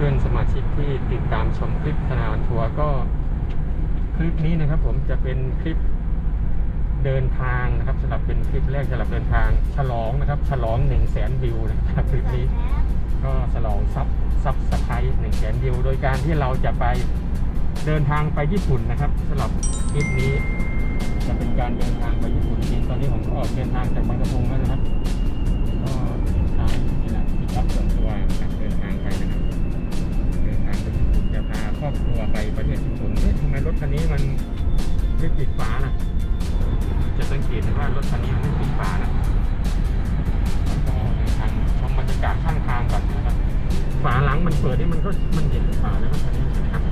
เพื่อนๆสมาชิกที่ติดตามชมคลิปธนาวันทัวร์ก็คลิปนี้นะครับ ผมจะเป็นคลิปเดินทางนะครับสำหรับเป็นคลิปแรกสำหรับเดินทางฉลองนะครับ ฉลอง1 0 0 0 0แสนวิวนะครับคลิปนี้ ก็ฉลองซับซับสไครต์หนึ่งแสนวิว โดยการที่เราจะไปเดินทางไปญี่ปุ่นนะครับสำหรับคลิปนี้ จะเป็นการเดินทางไปญี่ปุ่นจริงตอนนี้ผมก็ออกเดินทางจากบางกะพุงแล้วนะครับก็ทางนี่แหละที่รับส่วนตัวนะครับ ครอบครัวไปประเทศญี่ปุ่นเอ๊ะทำไมรถคันนี้มันไม่ปิดฝาน่ะจะสังเกตว่ารถคันนี้มันไม่ปิดฝานะแล้วก็เดินทางชมบรรยากาศข้างทางก่อนนะครับฝาหลังมันเปิดนี่มันก็มันเห็นฝาแล้วคันนี้นะครับ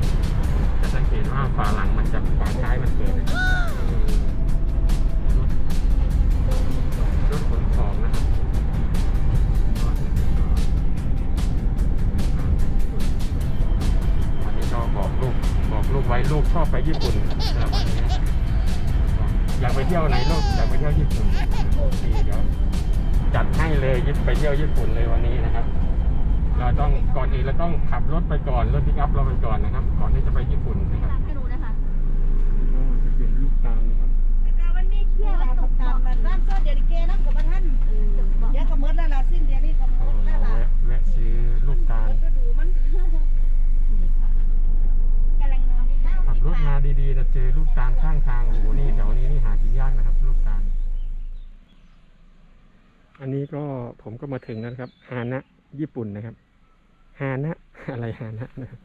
จะสังเกตว่าฝาหลังมันจะฝาท้ายมันเปิด อบไปญี่ปุ่นนะครับอยากไปเที่ยวไหนลูกอยากไปเที่ยวญี่ปุ่นโอเคเดี๋ยวจัดให้เลยยึดไปเที่ยวญี่ปุ่นเลยวันนี้นะครับ เราต้องก่อนอื่นเราต้องขับรถไปก่อนรถพิกอัพเราไปก่อนนะครับ ก่อนที่จะไปญี่ปุ่นนะครับ ให้หนูนะคะ ก็จะเป็นลูกตาลนะครับ แต่มันมีเที่ยวอะไรกับการมันร้านโซเดียร์เกน้ำกับท่านเดี๋ยวก็หมดแล้วล่ะสิ้นเดือนนี้ก็หม ก็ ดแล้วล่ะ แวะแวะซื้อลูกตาล ก็ดูมัน กำลังนอนนี่นะ ขับรถมาดีๆนะเจอ ลูกาลข้างทางโอ้โหนี่แถวนี้นี่หากินยากนะครับลูกตาล อันนี้ก็ผมก็มาถึงแล้วนะครับ ฮานะ ญี่ปุ่นนะครับ ฮานะ อะไรฮานะนะครับ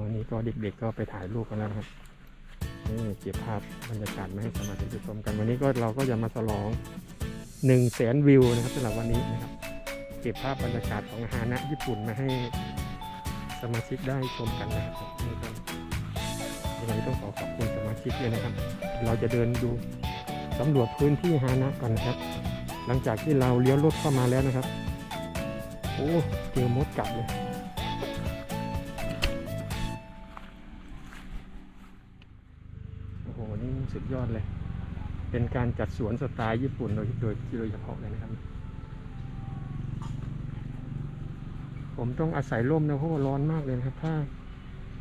วันนี้ก็เด็กๆก็ไปถ่ายรูปกันแล้วครับนี่เก็บภาพบรรยากาศมาให้สมาชิกชมกัน วันนี้ก็เราก็จะมาฉลองหนึ่งแสนวิวนะครับสำหรับวันนี้นะครับ เก็บภาพบรรยากาศของฮานะญี่ปุ่นมาให้สมาชิกได้ชมกันนะครับนี่ก็ ยังไงต้องขอขอบคุณสมาชิกเลยนะครับ เราจะเดินดูสำรวจพื้นที่ฮานะกันนะครับ หลังจากที่เราเลี้ยวรถเข้ามาแล้วนะครับ โอ้เจอมดกัดเลยโอ้โหนี่สุดยอดเลย เป็นการจัดสวนสไตล์ญี่ปุ่นโดยโดยโดยเฉพาะเลยนะครับผมต้องอาศัยร่มนะเพราะว่าร้อนมากเลยนะครับ ถ้า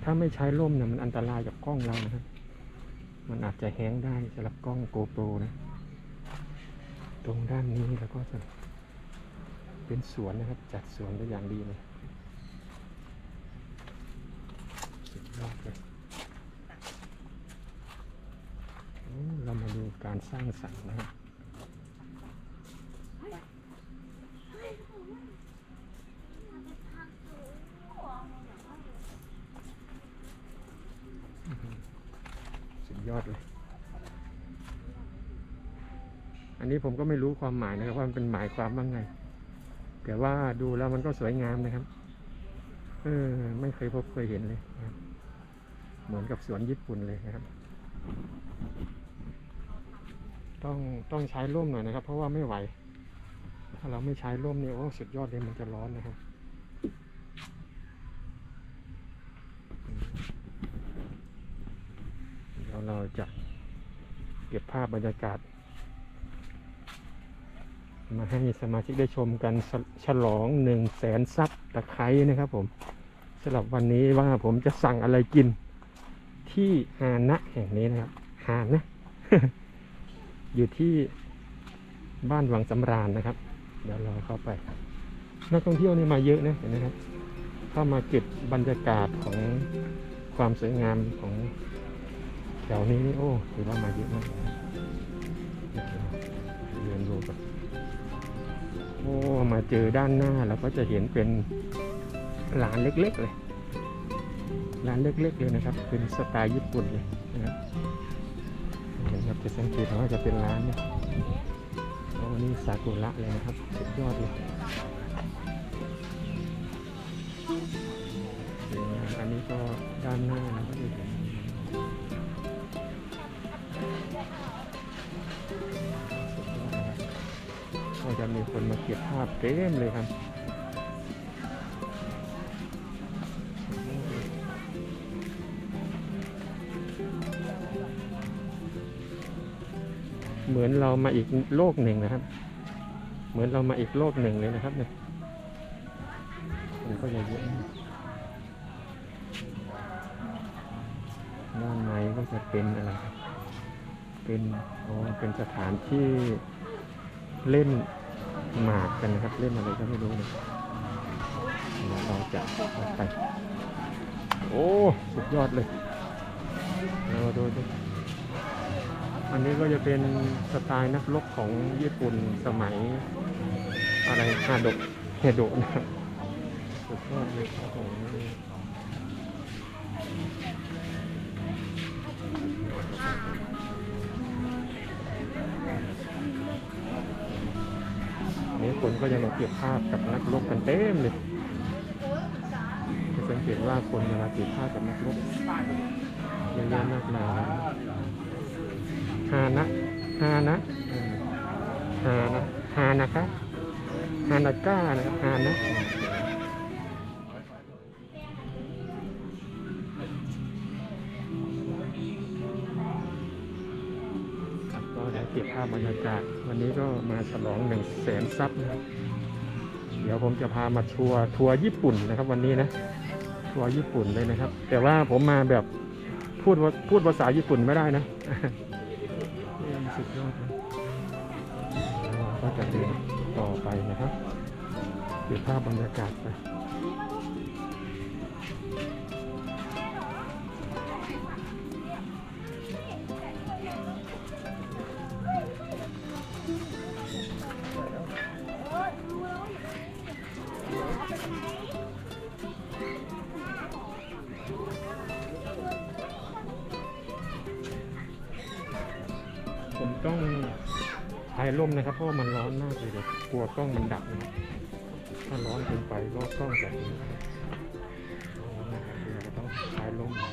ถ้าไม่ใช้ร่มเนี่ยมันอันตรายกับกล้องเรานะครับ มันอาจจะแห้งได้สำหรับกล้องโกโปรนะ ตรงด้านนี้แล้วก็จะเป็นสวนนะครับ จัดสวนได้อย่างดีเลยสุดยอดเลยเรามาดูการสร้างสรรค์นะครับอื้อหือสุด ยอดเลย อันนี้ผมก็ไม่รู้ความหมายนะครับว่ามันเป็นหมายความว่าไง แต่ว่าดูแล้วมันก็สวยงามนะครับ เออ ไม่เคยพบเคยเห็นเลยนะครับ เหมือนกับสวนญี่ปุ่นเลยนะครับ ต้องต้องใช้ร่มหน่อยนะครับ เพราะว่าไม่ไหว ถ้าเราไม่ใช้ร่มเนี่ยโอ้สุดยอดเลยมันจะร้อนนะครับอืมเดี๋ ยวเราจะเก็บภาพบรรยากาศ มาให้สมาชิกได้ชมกันฉลองหนึ่งแสนซับตะไคร้นะครับผมสำหรับวันนี้ว่าผมจะสั่งอะไรกินที่ฮานะแห่งนี้นะครับฮานะ อยู่ที่บ้านวังสำราญนะครับ เดี๋ยวเราเข้าไปนักท่องเที่ยวนี่มาเยอะนะเห็นไหมครับเข้ามาเก็บบรรยากาศของความสวยงามของ แถวนี้นี่โอ้ถือว่ามาเยอะมากเดี๋ยวเราเรียนรู้กันโอ้มาเจอด้านหน้าเราก็จะเห็นเป็นร้านเล็กๆเลยร้านเล็กๆเลยนะครับ เป็นสไตล์ญี่ปุ่นเลยนะครับเห็นครับจะสังเกตว่าจะเป็นร้านเนี่ยโอ้นี่ซากุระเลยนะครับสุดยอดเลยอันนี้ก็ด้านหน้านะก็จะเห็น จะมีคนมาเก็บภาพเต็มเลยครับเหมือนเรามาอีกโลกหนึ่งนะครับ เหมือนเรามาอีกโลกหนึ่งเลยนะครับเนี่ยคนก็เยอะด้านในก็จะเป็นอะไร เป็น อ๋อ เป็นสถานที่เล่น หมากกันนะครับ เล่นอะไรก็ไม่รู้นะเดี๋ยเราจะไป โอ้ สุดยอดเลยเราดูดิอันนี้ก็จะเป็นสไตล์นักรบของญี่ปุ่นสมัย อะไรฮาโดะเฮโดนะครับสุดยอดเลยครับ นี้คนก็ยังมาเก็บภาพกับนักรบกันเต็มเลยจะสังเกตว่าคนยังมาเก็บภาพกับนักรบเยอะแยะมากมายฮานะฮานะฮานะฮานะคะฮานาก้านะฮานะาพบรรยากาศ วันนี้ก็มาฉลองหนึ่งแสนซับนะครับเดี๋ยวผมจะพามาทัวร์ทัวร์ญี่ปุ่นนะครับ วันนี้นะทัวร์ญี่ปุ่นเลยนะครับ แต่ว่าผมมาแบบพูดพูดภาษาญี่ปุ่นไม่ได้นะเอ้สุดยอดเลยเราก็จะเดินต่อไปนะครับเก็บภาพบรรยากาศไป มนะครับ เพราะมันร้อนมากเลยเดี๋ยวกลัวกล้องมันดับนะครับถ้าร้อนเกินไปก็กล้องแบบนี้ร้อนะครับเราต้องใช้ร่มนี่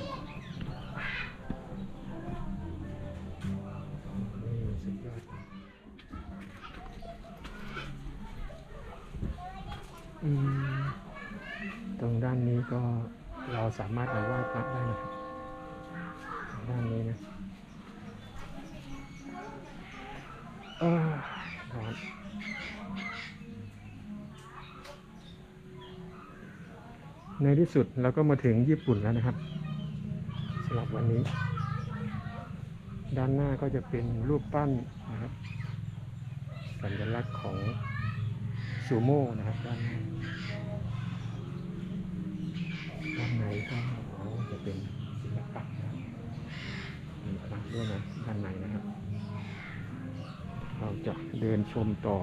สุดยอดตรงด้านนี้ก็เราสามารถมาไหว้พระได้นะครับ ในที่สุดเราก็มาถึงญี่ปุ่นแล้วนะครับสำหรับวันนี้ ด้านหน้าก็จะเป็นรูปปั้นนะครับ สัญลักษณ์ของซูโม่นะครับด้านหน้าด้านในก็จะเป็นศิลปะนะครับมีพระด้วยนะด้านในนะครับ เราจะเดินชมต่อ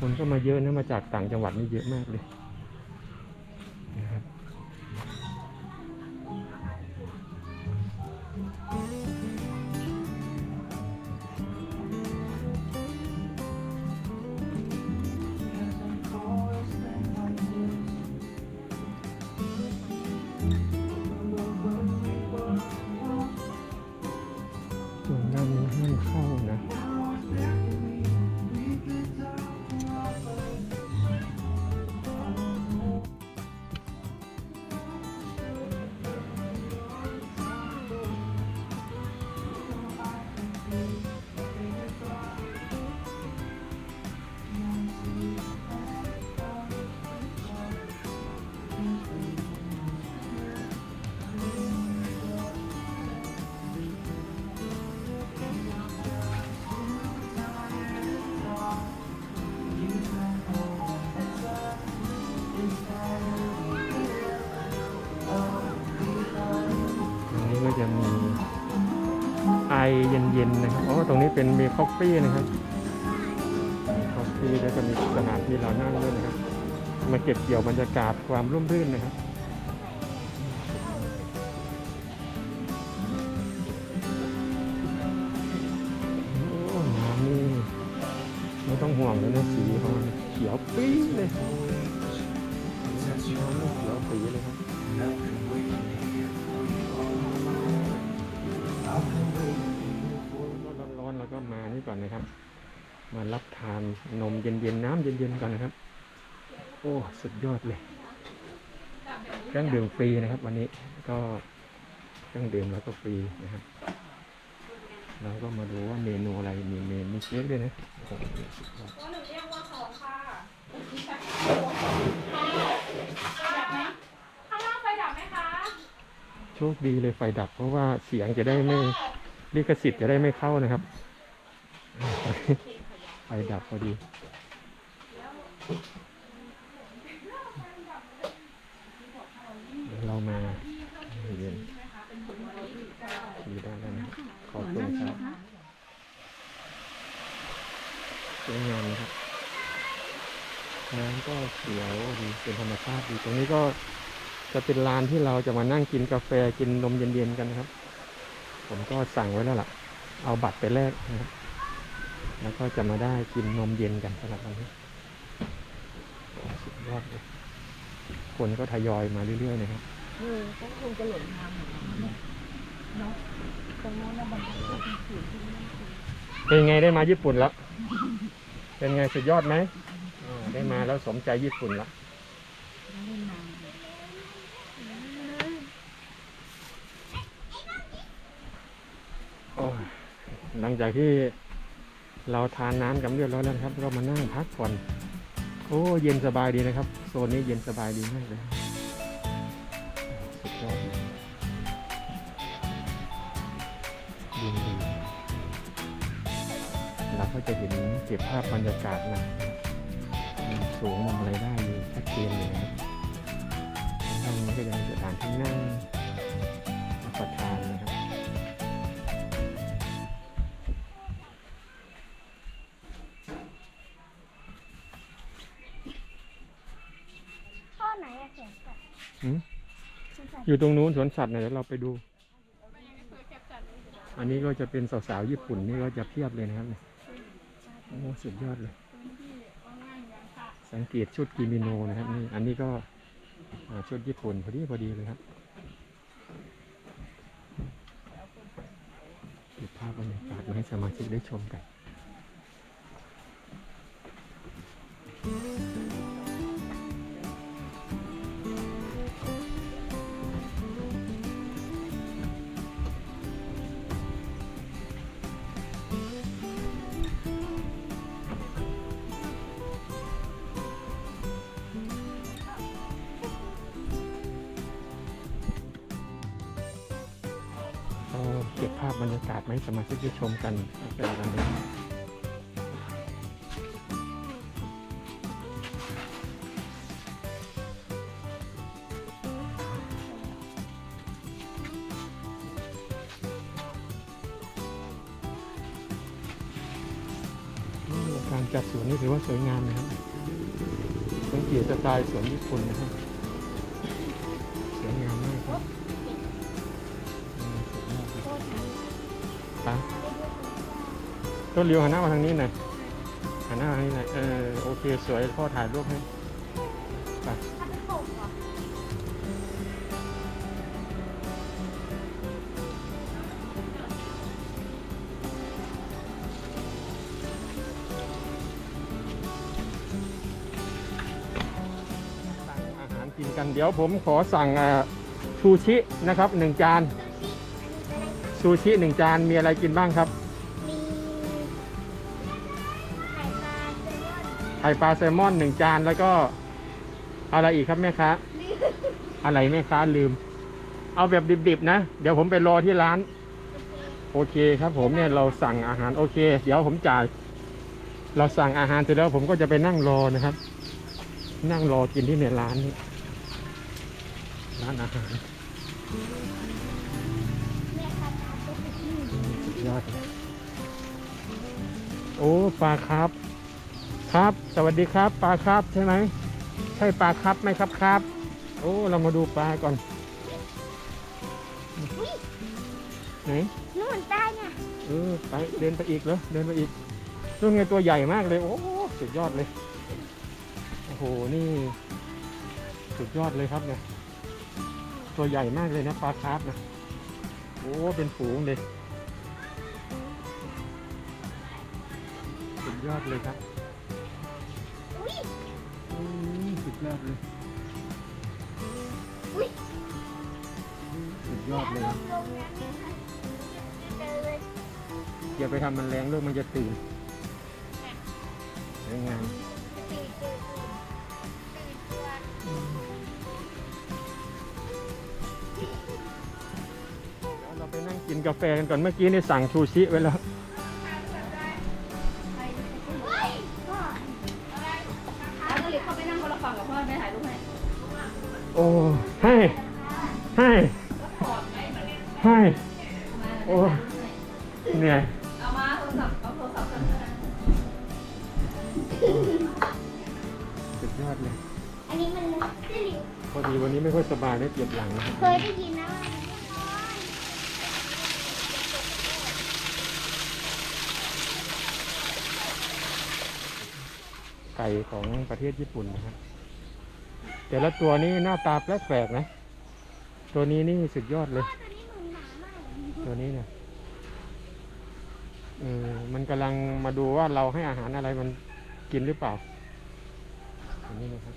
คนก็มาเยอะนะมาจากต่างจังหวัดนี่เยอะมากเลย นนะครับอ๋อตรงนี้เป็นมีคอฟฟี่นะครับ มีคอฟฟี่แล้วก็มีสถานที่เรานั่งด้วยนะครับ มาเก็บเกี่ยวบรรยากาศความร่มรื่นนะครับโอ้นี่ไม่ต้องห่วงเลยนะสีเขาเขียวปี๊ดเลยเขียวปี๊ดเลยครับ ก็มานี่ก่อนนะครับ มารับทานนมเย็นๆน้ำเย็นๆก่อนนะครับ โอ้สุดยอดเลยเครื่องดื่มฟรีนะครับ วันนี้ก็เครื่องดื่มแล้วก็ฟรีนะครับเราก็มาดูว่าเมนูอะไรมีเมนูเค้กด้วยนะโอ้โหสุดยอดตัวหนึ่งเรียกว่าสองค่ะดับไหมข้างล่างไฟดับไหมคะชคดีเลยไฟดับเพราะว่าเสียงจะได้ไม่ลิขสิทธิ์จะได้ไม่เข้านะครับไฟดับพอดี เรามาเย็นดีได้แล้วนะขอบคุณครับสวยงามนะครับน้ำก็เขียวดีเป็นธรรมชาติดีตรงนี้ก็จะเป็นลานที่เราจะมานั่งกินกาแฟกินนมเย็นๆกันนะครับ ผมก็สั่งไว้แล้วล่ะ เอาบัตรไปแลกนะครับ แล้วก็จะมาได้กินนมเย็นกันสำหรับวันนี้โอ้สุดยอดเลยคนก็ทยอยมาเรื่อยๆนะครับเออก็คงจะหลงทางเหมือนกันเนี่ยเนาะตรงโน้นนะมันก็เป็นสีที่นั่นคือเป็นไงได้มาญี่ปุ่นแล้ว เป็นไงสุดยอดไหมอ่าได้มาแล้วสมใจญี่ปุ่นแล้วไม่ได้นานโอ้ยหลังจากที่ เราทานน้ำกันเรียบร้อยแล้วนะครับ ก็มานั่งพักผ่อนโอ้เย็นสบายดีนะครับ โซนนี้เย็นสบายดีมากเลยสุดยอดเลยเย็นดีเราก็จะเห็นเก็บภาพบรรยากาศนะสูงมุมอะไรได้ชัดเจนเลยนะครับข้างนี้ก็จะมีสถานที่นั่งรับประทานนะครับ อยู่ตรงนู้นสวนสัตว์เนี่ยเดี๋ยวเราไปดู อันนี้ก็จะเป็นสาวๆญี่ปุ่นนี่ก็จะเพียบเลยนะครับเนี่ยโอ้สุดยอดเลย สังเกตชุดกิมิโนนะครับนี่อันนี้ก็ชุดญี่ปุ่นพอดีพอดีเลยครับเก็บภาพบรรยากาศมาให้สมาชิกได้ชมกัน เก็บภาพบรรยากาศมาให้สมาชิกได้ชมกันเป็นวันนี้การจัดสวนนี่ถือว่าสวยงามนะครับสังเกตสไตล์สวนญี่ปุ่นนะครับ ต้นเลี้ยวหันหน้ามาทางนี้หน่อยหันหน้ามาทางนี้หน่อยเออโอเคสวยพ่อถ่ายรูปให้ไปอาหารกินกันเดี๋ยวผมขอสั่งอ่าชูชินะครับหนึ่งจาน ซูชิหนึ่งจานมีอะไรกินบ้างครับ ไข่ปลาแซลมอนไข่ปลาแซลมอนหนึ่งจานแล้วก็อะไรอีกครับแม่ค้าอะไรแม่ค้าลืม เอาแบบดิบๆนะ เดี๋ยวผมไปรอที่ร้าน โอเคครับผมเนี่ยเราสั่งอาหารโอเค เดี๋ยวผมจ่าย เราสั่งอาหารเสร็จแล้วผมก็จะไปนั่งรอนะครับ นั่งรอกินที่ในร้านนี้ร้านอาหารแม่ค้าตาตุ๊กตาที่สุดยอดเลยโอ้ปลาครับ ครับ สวัสดีครับปลาครับใช่ไหมใช่ปลาครับไหมครับครับ โอ้เรามาดูปลาก่อนอุ้ยไหนนู่นใต้น่ะเออไปเดินไปอีกเหรอเดินไปอีกตัวไงตัวใหญ่มากเลย โอ้สุดยอดเลยโอ้โหนี่สุดยอดเลยครับเนี่ยตัวใหญ่มากเลยนะปลาคาร์ฟนะโอ้เป็นฝูงเลยสุดยอดเลยครับ มสุดยอดเลยอุ้ยสุดยอดเลยลงลงนะแม่ค้าเจอเลยอย่าไปทำมันแรงลูกมันจะตื่นสวยงามตื่นตื่นตื่นตื่นตัวกินกาแฟกันก่อนเมื่อกี้นี่สั่งชูชิไว้แล้ว อ้ให้ให้ให้มาโอ้เหนื่อยเอามาโทรศัพท์เอาโทรศัพท์กันเลยสุดยอดเลยอันนี้มันสิริพอดีวันนี้ไม่ค่อยสบายได้เจ็บหลังนะครับเคยได้ยินนะว่าไก่ของประเทศญี่ปุ่นนะครับ แต่ละตัวนี้หน้าตาแปลกๆนะ ตัวนี้นี่สุดยอดเลย ตัวนี้เหมือนหมามากตัวนี้เนี่ยเออมันกำลังมาดูว่าเราให้อาหารอะไรมันกินหรือเปล่าอันนี้นะครับ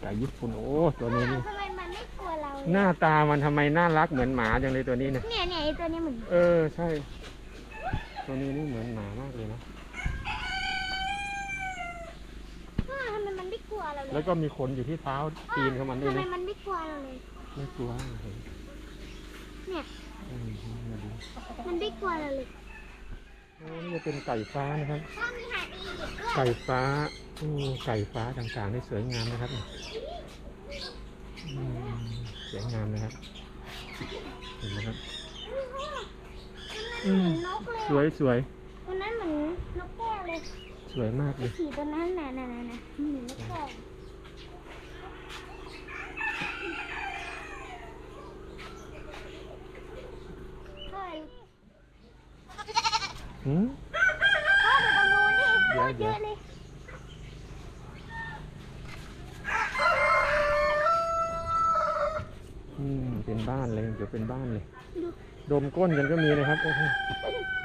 ไก่ญี่ปุ่นโอ้ตัวนี้นี่ทำไมมันไม่กลัวเราหน้าตามันทำไมน่ารักเหมือนหมาจังเลยตัวนี้เนี่ยเนี่ยเนี่ยไอ้ตัวนี้เหมือนเออใช่ ตัวนี้นี่เหมือนหมามากเลยนะ อ้าวทำไมมันไม่กลัว เราเลยแล้วก็มีขนอยู่ที่เท้าตีนของมันด้วยทำไมนะมันไม่กลัวเราเลย ไม่กลัวเห็นเนี่ย อืมมาดูมันไม่กลัวเราเลยโอ้นี่จะเป็นไก่ฟ้านะครับ ถ้ามีหาดอียิปต์ด้วยไก่ฟ้าโอ้ไก่ฟ้าต่างๆนี่สวยงามนะครับอืมสวยงามนะครับเห็นไหมครับมันเหมือนนกเลยสวยสวยตัวนั้นเหมือนนกแก้วเลย สวยมากเลยสีตัวนั้นน่ะน่ะน่ะน่ะเหมือนนกแก้วเฮ้ยหืมพ่อไปตรงนู้นดิเดี๋ยวโคตรเยอะเลยอืมเป็นบ้านเลยเดี๋ยวเป็นบ้านเลยดูดมก้นกันก็มีนะครับโอ้โหเ